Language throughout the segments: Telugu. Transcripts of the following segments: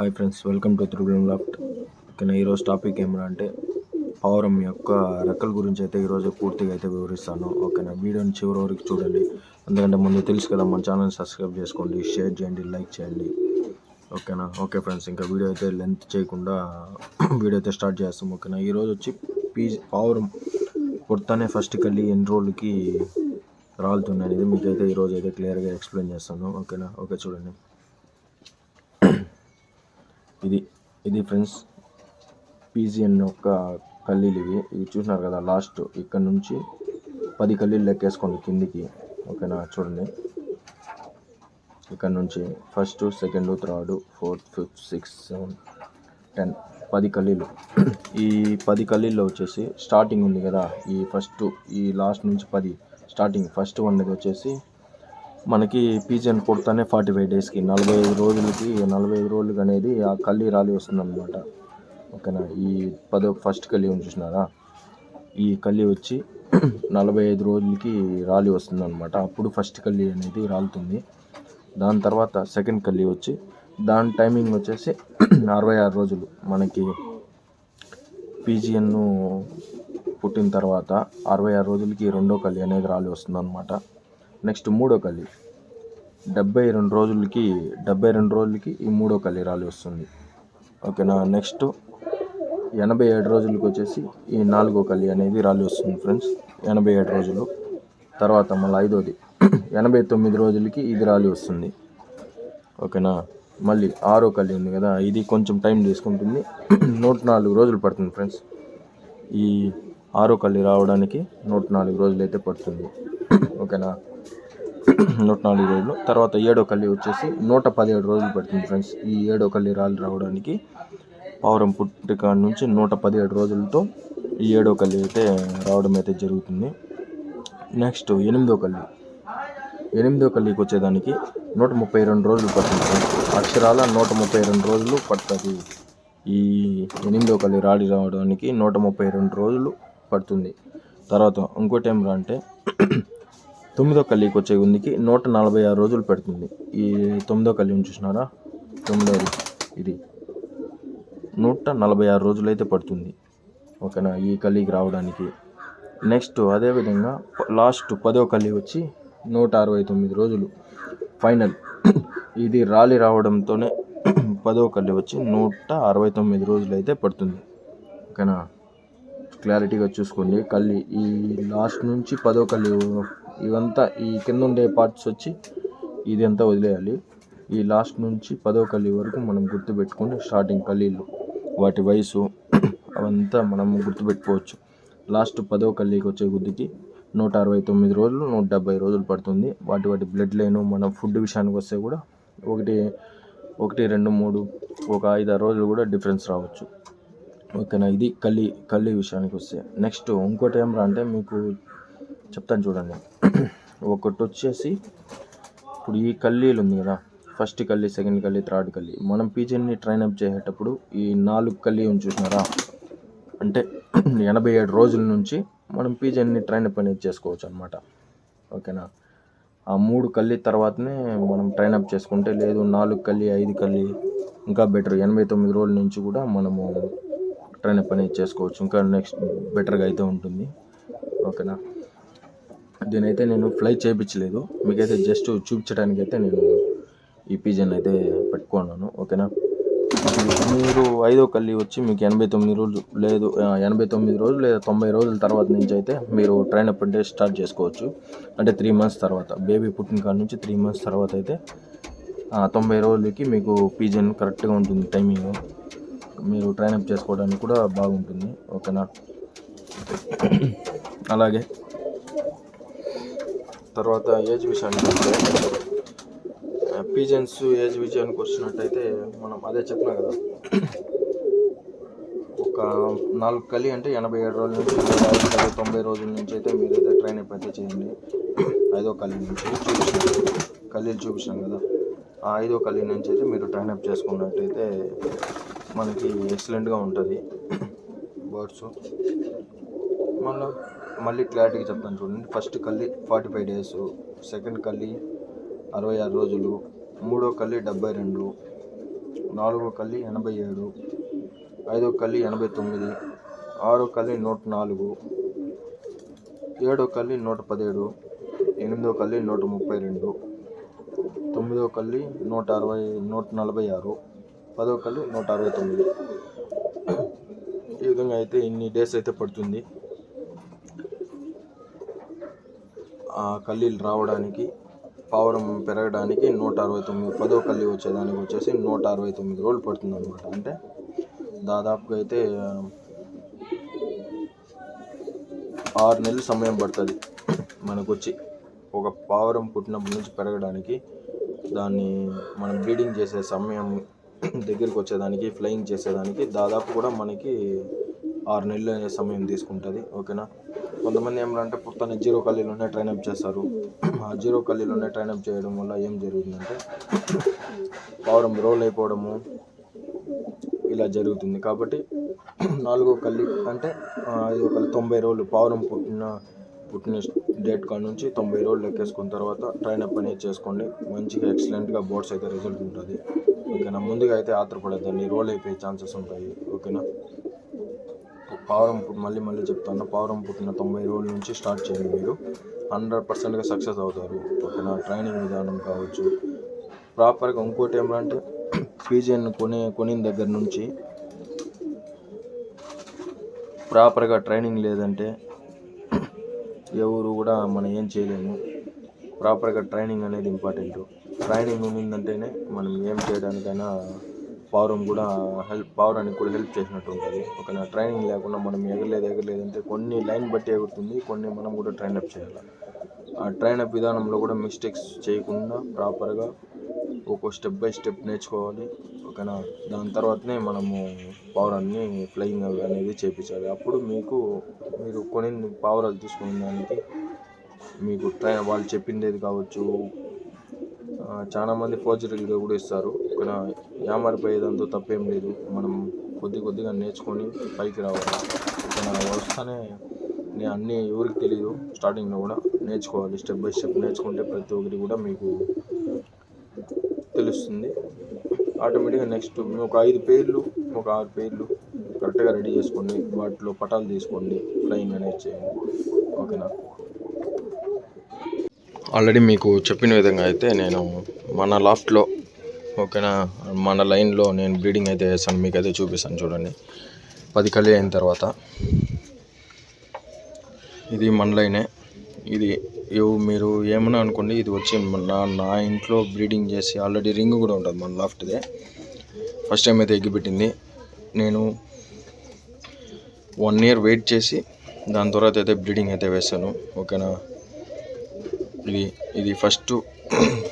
హాయ్ ఫ్రెండ్స్ వెల్కమ్ టు త్రిబులం లాఫ్ట్ ఓకేనా ఈరోజు టాపిక్ ఏమన్నా అంటే పావురం యొక్క రెక్కల గురించి అయితే ఈరోజు పూర్తిగా అయితే వివరిస్తాను. ఓకేనా వీడియోని చివరి వరకు చూడండి. ఎందుకంటే ముందు తెలుసు కదా మన ఛానల్ సబ్స్క్రైబ్ చేసుకోండి షేర్ చేయండి లైక్ చేయండి. ఓకేనా ఓకే ఫ్రెండ్స్ ఇంకా వీడియో అయితే లెంత్ చేయకుండా వీడియో అయితే స్టార్ట్ చేస్తాం. ఓకేనా ఈరోజు వచ్చి పీ పావురం పుడతానే ఫస్ట్ కల్లి ఎన్ని రోజులకి రాలుతుంది అనేది మీకైతే ఈరోజు అయితే క్లియర్గా ఎక్స్ప్లెయిన్ చేస్తాను. ఓకేనా ఓకే చూడండి. ఇది ఇది ఫ్రెండ్స్ పీజిఎన్ యొక్క కల్లీలు ఇవి. ఇవి చూసినారు కదా లాస్ట్ ఇక్కడ నుంచి పది కల్లీలు లెక్కేసుకోండి కిందికి. ఓకేనా? చూడండి. ఇక్కడ నుంచి first second third fourth fifth sixth seven ten పది కల్లీలు. ఈ పది కల్లీల్లో వచ్చేసి స్టార్టింగ్ ఉంది కదా ఈ ఫస్ట్ ఈ లాస్ట్ నుంచి పది. స్టార్టింగ్ ఫస్ట్ వన్ అనేది వచ్చేసి మనకి పీజన్ పుడతానే ఫార్టీ ఫైవ్ డేస్కి. నలభై ఐదు రోజులకి నలభై ఐదు రోజులకి అనేది ఆ కల్లి రాలి వస్తుంది అనమాట ఓకేనా? ఈ పదో ఫస్ట్ కల్లి ఉంది చూసినారా? ఈ కల్లి వచ్చి నలభై ఐదు రోజులకి రాలి వస్తుంది అనమాట అప్పుడు ఫస్ట్ కల్లి అనేది రాలుతుంది. దాని తర్వాత సెకండ్ కల్లి వచ్చి దాని టైమింగ్ వచ్చేసి అరవై ఆరు రోజులు మనకి పీజియన్ పుట్టిన తర్వాత అరవై ఆరు రోజులకి రెండో కల్లి అనేది రాలి వస్తుంది అనమాట నెక్స్ట్ మూడో కల్లి. డెబ్బై రెండు రోజులకి డెబ్బై రెండు రోజులకి ఈ మూడో కల్లి రాలి వస్తుంది. ఓకేనా? నెక్స్ట్ ఎనభై ఏడు రోజులకి వచ్చేసి ఈ నాలుగో కల్లి అనేది రాలి వస్తుంది ఫ్రెండ్స్. ఎనభై ఏడు రోజులు. తర్వాత మళ్ళీ ఐదోది. ఎనభై తొమ్మిది రోజులకి ఇది రాలి వస్తుంది. ఓకేనా? మళ్ళీ ఆరో కల్లి ఉంది కదా ఇది కొంచెం టైం తీసుకుంటుంది. నూట నాలుగు రోజులు పడుతుంది ఫ్రెండ్స్. ఈ ఆరో కల్లి రావడానికి నూట నాలుగు రోజులు అయితే పడుతుంది. ఓకేనా? నూట నాలుగు రోజులు. తర్వాత ఏడో కల్లి వచ్చేసి నూట పదిహేడు రోజులు పడుతుంది ఫ్రెండ్స్. ఈ ఏడో కల్లి రాళ్ళు రావడానికి పావురం పుట్టిక నుంచి నూట పదిహేడు రోజులతో ఈ ఏడో కల్లి అయితే రావడం అయితే జరుగుతుంది. నెక్స్ట్ ఎనిమిదో కల్లి. ఎనిమిదో కల్లికి వచ్చేదానికి నూట ముప్పై రెండు రోజులు పడుతుంది ఫ్రెండ్స్. అక్షరాల నూట ముప్పై రెండు రోజులు పడుతుంది. ఈ ఎనిమిదో కల్లి రాడి రావడానికి నూట ముప్పై రెండు రోజులు పడుతుంది. తర్వాత ఇంకోటి ఏమిరా అంటే తొమ్మిదో కల్లికి వచ్చే ఉందికి నూట నలభై ఆరు రోజులు పెడుతుంది. ఈ తొమ్మిదో కల్లి చూసినారా? తొమ్మిదో ఇది. నూట నలభై ఆరు రోజులు అయితే పడుతుంది. ఓకేనా? ఈ కల్లికి రావడానికి. నెక్స్ట్ అదేవిధంగా లాస్ట్ పదో కల్లి వచ్చి నూట అరవై తొమ్మిది రోజులు. ఫైనల్. ఇది రాలి రావడంతోనే పదో కల్లి వచ్చి నూట అరవై తొమ్మిది రోజులు అయితే పడుతుంది. ఓకేనా? క్లారిటీగా చూసుకోండి. కల్లి ఈ లాస్ట్ నుంచి పదో కల్లి ఇవంతా ఈ కింద ఉండే పార్ట్స్ వచ్చి ఇది అంతా వదిలేయాలి. ఈ లాస్ట్ నుంచి పదో కళ్ళీ వరకు మనం గుర్తుపెట్టుకొని స్టార్టింగ్ కళ్ళీలు వాటి వయసు అవంతా మనం గుర్తుపెట్టుకోవచ్చు. లాస్ట్ పదో కళ్ళీకి వచ్చే గుద్దికి నూట అరవై తొమ్మిది రోజులు నూట డెబ్బై రోజులు పడుతుంది. వాటి వాటి బ్లడ్ లైన్ మన ఫుడ్ విషయానికి వస్తే కూడా ఒకటి ఒకటి రెండు మూడు ఒక ఐదు ఆరు రోజులు కూడా డిఫరెన్స్ రావచ్చు. ఓకేనా? ఇది కళ్ళీ కళ్ళీ విషయానికి వస్తే. నెక్స్ట్ ఇంకోటి ఏం రా అంటే మీకు చెప్తాను చూడండి. ఒకటి వచ్చేసి ఇప్పుడు ఈ కల్లీలు ఉంది కదా ఫస్ట్ కల్లి సెకండ్ కల్లి థర్డ్ కల్లి. మనం పీజన్ని ట్రైన్ అప్ చేసేటప్పుడు ఈ నాలుగు కల్లి ఉంది చూసినారా? అంటే ఎనభై ఏడు రోజుల నుంచి మనం పీజన్ని ట్రైన్ అప్ అనేది చేసుకోవచ్చు అనమాట ఓకేనా? ఆ మూడు కల్లి తర్వాతనే మనం ట్రైన్ అప్ చేసుకుంటే లేదు నాలుగు కల్లి ఐదు కల్లి ఇంకా బెటర్ ఎనభై తొమ్మిది రోజుల నుంచి కూడా మనము ట్రైన్ అప్ అనేది చేసుకోవచ్చు. ఇంకా నెక్స్ట్ బెటర్గా అయితే ఉంటుంది. ఓకేనా? దీనైతే నేను ఫ్లై చేయించలేదు మీకైతే జస్ట్ చూపించడానికి అయితే నేను ఈ పీజన్ అయితే పెట్టుకున్నాను. ఓకేనా? మీరు ఐదో కల్లి వచ్చి మీకు ఎనభై తొమ్మిది రోజులు లేదు ఎనభై తొమ్మిది రోజులు లేదా తొంభై రోజుల తర్వాత నుంచి అయితే మీరు ట్రైన్ అప్ అంటే స్టార్ట్ చేసుకోవచ్చు. అంటే త్రీ మంత్స్ తర్వాత బేబీ పుట్టిన కాడ నుంచి త్రీ మంత్స్ తర్వాత అయితే తొంభై రోజులకి మీకు పీజన్ కరెక్ట్గా ఉంటుంది టైమింగ్ మీరు ట్రైన్ అప్ చేసుకోవడానికి కూడా బాగుంటుంది. ఓకేనా? అలాగే తర్వాత ఏజ్ విషయానికి వస్తే పీజన్స్ ఏజ్ విషయానికి వచ్చినట్టయితే మనం అదే చెప్పినా కదా. ఒక నాలుగు కలి అంటే ఎనభై ఏడు రోజుల నుంచి తొంభై రోజుల నుంచి అయితే మీరైతే ట్రైన్ అప్ అయితే చేయండి ఐదో కలి నుంచి చూపించాను కల్లీలు చూపించాను కదా. ఆ ఐదో కలి నుంచి అయితే మీరు ట్రైన్ అప్ చేసుకున్నట్టయితే మనకి ఎక్సలెంట్గా ఉంటుంది. బర్డ్స్ మళ్ళీ మళ్ళీ క్లారిటీగా చెప్తాను చూడండి. ఫస్ట్ కల్లి ఫార్టీ ఫైవ్ డేస్ సెకండ్ కల్లి అరవై ఆరు రోజులు మూడో కల్లి డెబ్బై రెండు నాలుగో కల్లి ఎనభై ఏడు ఐదో కల్లి ఎనభై తొమ్మిది ఆరో కల్లి నూట నాలుగు ఏడో కల్లి నూట పదిహేడు ఎనిమిదో కల్లి నూట ముప్పై రెండు తొమ్మిదో కల్లి నూట అరవై నూట నలభై ఆరు పదో కల్లి నూట అరవై తొమ్మిది. ఈ విధంగా అయితే ఇన్ని డేస్ అయితే పడుతుంది ఆ కల్లీలు రావడానికి పావురం పెరగడానికి నూట అరవై తొమ్మిది పదో కల్లి వచ్చేదానికి వచ్చేసి నూట అరవై తొమ్మిది రోజులు పడుతుంది అనమాట అంటే దాదాపుగా అయితే ఆరు నెలలు సమయం పడుతుంది మనకు వచ్చి ఒక పావురం పుట్టినప్పటి నుంచి పెరగడానికి దాన్ని మనం బ్రీడింగ్ చేసే సమయం దగ్గరికి వచ్చేదానికి ఫ్లయింగ్ చేసేదానికి దాదాపు కూడా మనకి ఆరు నెలలు అనే సమయం తీసుకుంటుంది ఓకేనా? కొంతమంది ఏమంటే పుట్టని జీరో కల్లీలోనే ట్రైనప్ చేస్తారు. ఆ జీరో కల్లీలోనే ట్రైనప్ చేయడం వల్ల ఏం జరుగుతుందంటే పావురం రోల్ అయిపోవడము ఇలా జరుగుతుంది. కాబట్టి నాలుగో కల్లి అంటే ఇది ఒక తొంభై రోజులు పావురం పుట్టిన పుట్టిన డేట్ కాడ నుంచి తొంభై రోజులు లెక్కేసుకున్న తర్వాత ట్రైన్ అప్ అనేది చేసుకోండి. మంచిగా ఎక్సలెంట్గా బోర్డ్స్ అయితే రిజల్ట్ ఉంటుంది. ఓకేనా? ముందుగా అయితే ఆత్రపడద్దండి రోల్ అయిపోయే ఛాన్సెస్ ఉంటాయి. ఓకేనా? పావురం మళ్ళీ మళ్ళీ చెప్తాను. పావురం పుట్టిన తొంభై రోజుల నుంచి స్టార్ట్ చేయండి మీరు. హండ్రెడ్ పర్సెంట్గా సక్సెస్ అవుతారు. ఓకేనా? ట్రైనింగ్ విధానం కావచ్చు. ప్రాపర్గా ఇంకోటి ఏమంటే ఫీజన్ కొనే కొనిన దగ్గర నుంచి ప్రాపర్గా ట్రైనింగ్ లేదంటే ఎవరు కూడా మనం ఏం చేయలేము. ప్రాపర్గా ట్రైనింగ్ అనేది ఇంపార్టెంట్. ట్రైనింగ్ ఉన్నిందంటేనే మనం ఏం చేయడానికైనా పౌరం కూడా హెల్ప్ పౌరానికి కూడా హెల్ప్ చేసినట్టు ఉంటుంది. ఒక ట్రైనింగ్ లేకుండా మనం ఎగరలేదు ఎగరలేదంటే కొన్ని లైన్ బట్టి ఎగురుతుంది కొన్ని మనం కూడా ట్రైన్ అప్ చేయాలి. ఆ ట్రైన్ అప్ విధానంలో కూడా మిస్టేక్స్ చేయకుండా ప్రాపర్గా ఒక్కో స్టెప్ బై స్టెప్ నేర్చుకోవాలి. ఓకేనా దాని తర్వాతనే మనము పౌరాన్ని ఫ్లయింగ్ అనేది చేయించాలి అప్పుడు మీకు మీరు కొన్ని పావురాలు తీసుకునే దానికి మీకు ట్రైన్ వాళ్ళు చెప్పిండేది కావచ్చు చాలామంది ఫోర్జరీలుగా కూడా ఇస్తారు. ఇక్కడ యామారిపోయేదంతా తప్పేం లేదు. మనం కొద్ది కొద్దిగా నేర్చుకొని పైకి రావాలి. ఇక్కడ వస్తానే నేను అన్నీ ఎవరికి తెలియదు స్టార్టింగ్లో కూడా నేర్చుకోవాలి. స్టెప్ బై స్టెప్ నేర్చుకుంటే ప్రతి ఒక్కటి కూడా మీకు తెలుస్తుంది. ఆటోమేటిక్గా నెక్స్ట్ ఒక ఐదు పేర్లు ఒక ఆరు పేర్లు కరెక్ట్గా రెడీ చేసుకోండి. వాటిలో పటాలు తీసుకోండి. ఫ్లయింగ్ అనేది చేయండి. ఓకేనా ఆల్రెడీ మీకు చెప్పిన విధంగా అయితే నేను మన లాఫ్ట్లో ఓకేనా? మన లైన్లో నేను బ్రీడింగ్ అయితే వేసాను మీకు అయితే చూపిస్తాను చూడండి. పది కళ్ళు అయిన తర్వాత ఇది మన లైనే. ఇది మీరు ఏమన్నా అనుకోండి ఇది వచ్చి నా నా ఇంట్లో బ్రీడింగ్ చేసి ఆల్రెడీ రింగ్ కూడా ఉంటుంది మన లాఫ్ట్దే. ఫస్ట్ టైం అయితే ఎగ్గిపెట్టింది. నేను వన్ ఇయర్ వెయిట్ చేసి దాని తర్వాత అయితే బ్రీడింగ్ అయితే వేస్తాను ఓకేనా? ఇది ఇది ఫస్ట్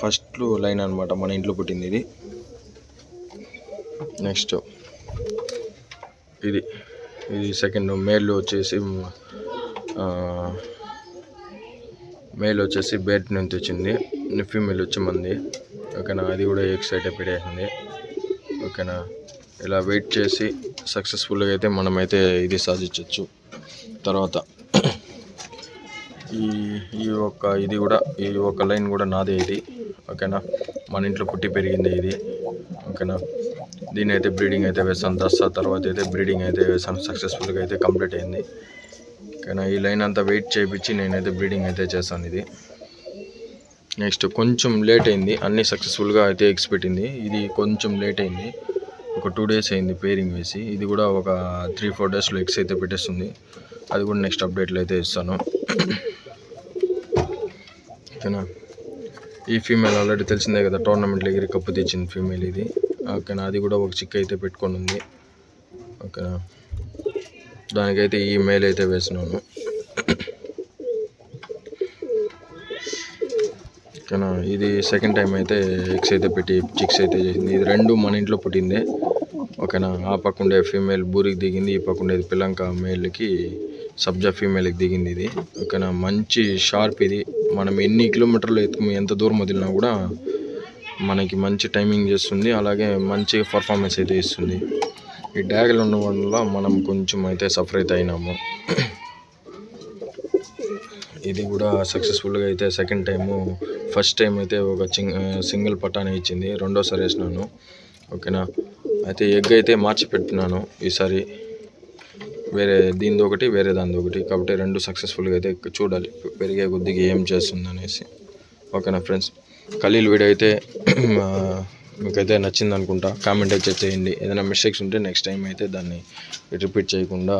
ఫస్ట్ లైన్ అనమాట మన ఇంట్లో పుట్టింది ఇది. నెక్స్ట్ ఇది ఇది సెకండ్ మేల్ వచ్చేసి మేల్ వచ్చేసి బెడ్ నుంచి వచ్చింది. ఫీమేల్ వచ్చి మంది. ఓకేనా? అది కూడా ఎక్సైట్ అయితే పెట్టేసింది ఓకేనా? ఇలా వెయిట్ చేసి సక్సెస్ఫుల్గా అయితే మనమైతే ఇది సాధించవచ్చు తర్వాత ఈ ఈ ఒక్క ఇది కూడా ఈ ఒక లైన్ కూడా నాదే ఇది. ఓకేనా? మన ఇంట్లో పుట్టి పెరిగింది ఇది. ఓకేనా? దీని అయితే బ్రీడింగ్ అయితే వేసాను దసరా తర్వాత అయితే బ్రీడింగ్ అయితే వేసాను సక్సెస్ఫుల్గా అయితే కంప్లీట్ అయింది. ఓకేనా? ఈ లైన్ అంతా వెయిట్ చేయించి నేనైతే బ్రీడింగ్ అయితే చేశాను ఇది. నెక్స్ట్ కొంచెం లేట్ అయింది. అన్నీ సక్సెస్ఫుల్గా అయితే ఎగ్స్ పెట్టింది ఇది కొంచెం లేట్ అయింది. ఒక టూ డేస్ అయింది పేరింగ్ వేసి. ఇది కూడా ఒక త్రీ ఫోర్ డేస్లో ఎగ్స్ అయితే పెట్టేస్తుంది. అది కూడా నెక్స్ట్ అప్డేట్లో అయితే ఇస్తాను. ఓకేనా ఈ ఫీమేల్ ఆల్రెడీ తెలిసిందే కదా టోర్నమెంట్ ఎగిరి కప్పు తెచ్చింది ఫీమేల్ ఇది. ఓకేనా అది కూడా ఒక చిక్క అయితే పెట్టుకొని ఉంది. ఓకేనా దానికైతే ఈ మెయిల్ అయితే వేసినాను. ఓకేనా ఇది సెకండ్ టైం అయితే ఎగ్స్ అయితే పెట్టి చిక్స్ అయితే చేసింది. ఇది రెండు మన ఇంట్లో పుట్టిందే. ఓకేనా ఆ పక్క ఉండే ఫీమేల్ బూరికి దిగింది ఈ పక్క ఉండేది పిల్లంక మేల్కి సబ్జా ఫీమేల్కి దిగింది ఇది. ఓకేనా మంచి షార్ప్ ఇది. మనం ఎన్ని కిలోమీటర్లు ఎత్తుకు ఎంత దూరం వదిలినా కూడా మనకి మంచి టైమింగ్ చేస్తుంది. అలాగే మంచి పర్ఫార్మెన్స్ అయితే ఇస్తుంది. ఈ డ్యాగులు ఉండడం వల్ల మనం కొంచెం అయితే సఫర్ అయితే అయినాము. ఇది కూడా సక్సెస్ఫుల్గా అయితే సెకండ్ టైము ఫస్ట్ టైం అయితే ఒక సింగిల్ పట్టానే ఇచ్చింది. రెండోసారి వేసినాను. ఓకేనా? అయితే ఎగ్ అయితే మార్చి పెట్టినాను ఈసారి. వేరే దీనిది ఒకటి వేరే దానిది ఒకటి. కాబట్టి రెండు సక్సెస్ఫుల్గా అయితే చూడాలి. పెరిగే కొద్దిగా ఏం చేస్తుంది అనేసి ఓకేనా ఫ్రెండ్స్ ఖలీల్ వీడియో అయితే మీకైతే నచ్చింది అనుకుంటా కామెంట్ అయితే చేయండి. ఏదైనా మిస్టేక్స్ ఉంటే నెక్స్ట్ టైం అయితే దాన్ని రిపీట్ చేయకుండా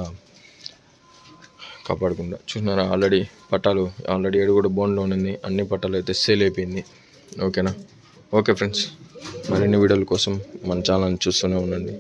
కాపాడకుండా. చూసినారా? ఆల్రెడీ పట్టాలు ఆల్రెడీ ఏడు కూడా బోన్లో ఉంది. అన్ని పట్టాలు అయితే సేల్ అయిపోయింది. ఓకేనా? ఓకే ఫ్రెండ్స్ మరిన్ని వీడియోల కోసం మన ఛానల్ చూస్తూనే ఉండండి.